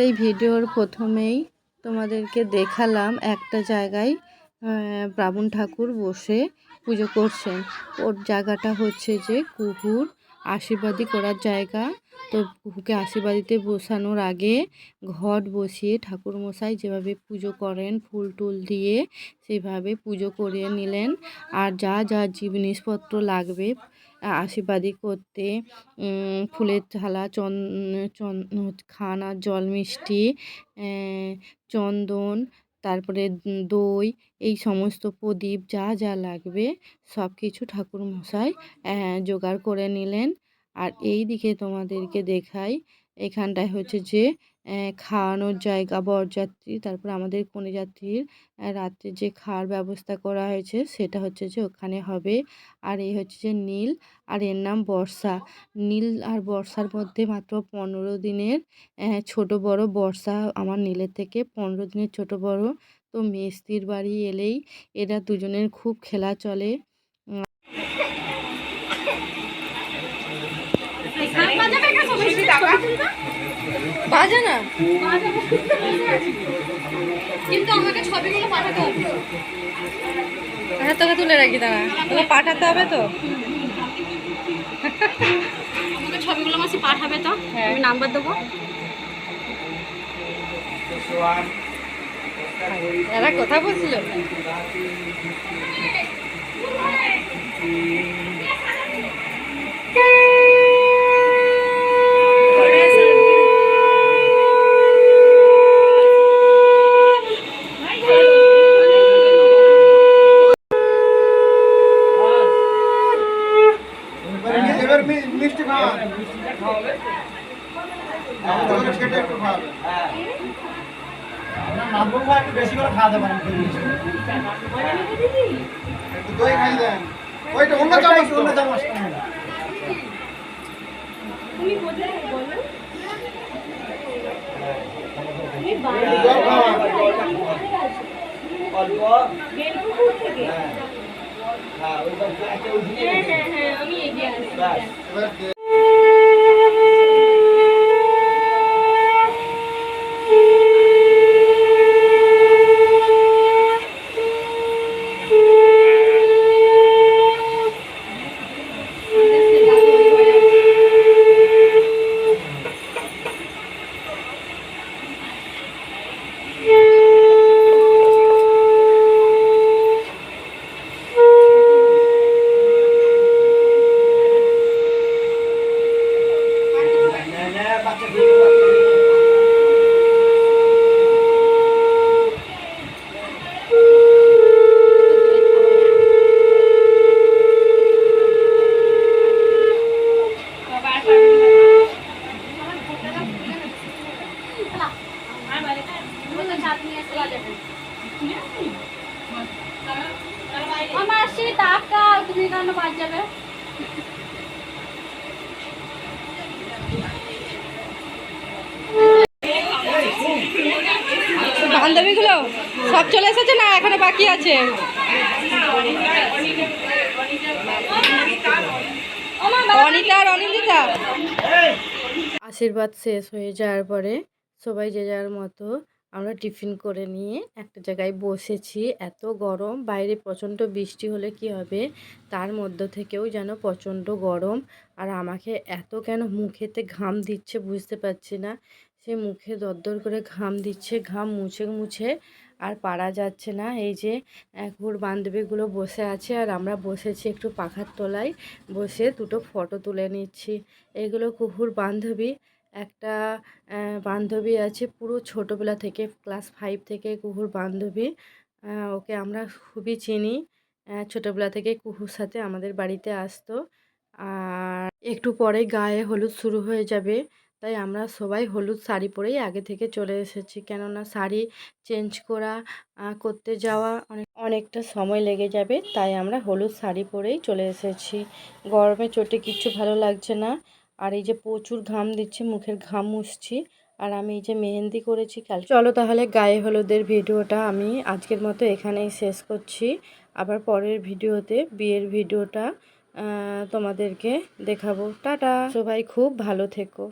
এই ভিডিওর প্রথমেই তোমাদেরকে দেখালাম একটা জায়গায় ব্রাহ্মণ ঠাকুর বসে পুজো করছেন। ওর জায়গাটা হচ্ছে যে কুকুর আশীর্বাদী করার জায়গা। তো কুকুরকে আশীর্বাদিতে বসানোর আগে ঘট বসিয়ে ঠাকুর মশাই যেভাবে পুজো করেন, ফুল টুল দিয়ে সেইভাবে পুজো করে নিলেন। আর যা যা জিনিসপত্র লাগবে আশীর্বাদী করতে ফুলের থালা, চন চন, খানা জল মিষ্টি চন্দন তারপরে দই, এই সমস্ত প্রদীপ যা যা লাগবে সব কিছু ঠাকুর মশাই জোগাড় করে নিলেন। আর এই দিকে তোমাদেরকে দেখাই এখানটায় হচ্ছে যে খাওয়ানোর জায়গা, বরযাত্রী, তারপর আমাদের কনে যাত্রীর রাত্রে যে খাওয়ার ব্যবস্থা করা হয়েছে, সেটা হচ্ছে যে ওখানে হবে। আর এই হচ্ছে যে নীল, আর এর নাম বর্ষা। নীল আর বর্ষার মধ্যে মাত্র পনেরো দিনের ছোট বড় বর্ষা আমার নীলের থেকে পনেরো দিনের ছোট বড়। তো মেস্তির বাড়ি এলেই এরা দুজনের খুব খেলা চলে। বাজে না? কিন্তু আমাকে ছবিগুলো পাঠাতে হবে। হ্যাঁ তোকে তুলে রাখি দাঁড়া। তোকে পাঠাতে হবে তো? আমাকে ছবিগুলো মাসে পাঠাবে তো? হ্যাঁ। আমি নাম্বার দেবো। এরা কথা বলছিল? বেশি করে খাওয়াতে পারেন দই খাই দেন ওইটা অন্য চামচ অন্য চামচ জল খাওয়ান এবার দে- আমার সেই টাকা তুমি কেন বাদ যাবে? বান্ধবীগুলো সব চলে এসেছে না এখানে বাকি আছে? অনিতা আর অনিন্দিতা? আশীর্বাদ শেষ হয়ে যাওয়ার পরে সবাই যে যার মতো আমরা টিফিন করে নিয়ে একটা জায়গায় বসেছি। এত গরম, বাইরে প্রচণ্ড বৃষ্টি হলে কি হবে? তার মধ্য থেকেও যেন প্রচণ্ড গরম। আর আমাকে এত কেন মুখেতে ঘাম দিচ্ছে বুঝতে পারছি না। সে মুখে দরদর করে ঘাম দিচ্ছে, ঘাম মুছে মুছে আর পারা যাচ্ছে না। এই যে ঘুর বান্ধবীগুলো বসে আছে আর আমরা বসেছি একটু পাখার তলায়। বসে দুটো ফটো তুলে নিচ্ছি। এগুলো কুহুর বান্ধবী একটা বান্ধবী আছে পুরো ছোটোবেলা থেকে, ক্লাস ফাইভ থেকে কুহুর বান্ধবী। ওকে আমরা খুবই চিনি। ছোটোবেলা থেকে কুহুর সাথে আমাদের বাড়িতে আসতো। আর একটু পরে গায়ে হলুদ শুরু হয়ে যাবে, তাই আমরা সবাই হলুদ শাড়ি পরেই আগে থেকে চলে এসেছি। কেননা শাড়ি চেঞ্জ করা করতে যাওয়া অনেক, অনেকটা সময় লেগে যাবে, তাই আমরা হলুদ শাড়ি পরেই চলে এসেছি। গরমে চোটে কিচ্ছু ভালো লাগছে না। আর এই যে প্রচুর ঘাম দিচ্ছে, মুখের ঘাম মুছছি। আর আমি এই যে মেহেন্দি করেছি, কাল চলো তাহলে গায়ে হলুদের ভিডিওটা আমি আজকের মতো এখানেই শেষ করছি। আবার পরের ভিডিওতে বিয়ের ভিডিওটা তোমাদেরকে দেখাবো। টাটা! সবাই খুব ভালো থেকো।